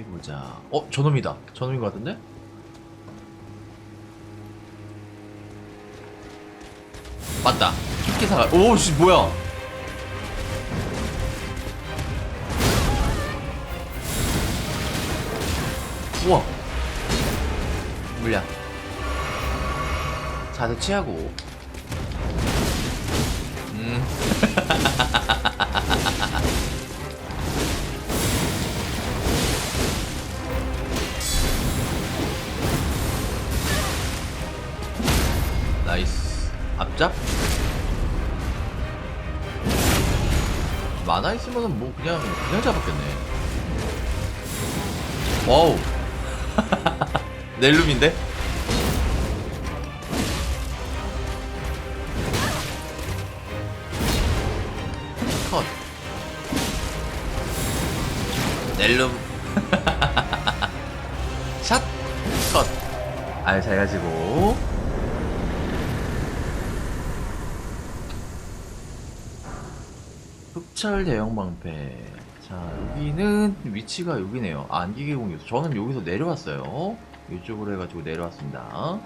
어디 보자. 어, 저놈이다. 저놈인 것 같은데? 맞다. 흑기사가. 오, 씨, 뭐야? 우와. 물량. 자세 취하고. 나이스. 앞잡? 만화 있으면은 뭐 그냥 그냥 잡았겠네. 와우. 넬룸인데? 컷. 넬룸. 샷. 컷. 알 잘 가지고. 흑철 대형 방패. 자, 여기는 위치가 여기네요. 아, 안기계 공유. 저는 여기서 내려왔어요. 이쪽으로 해가지고 내려왔습니다.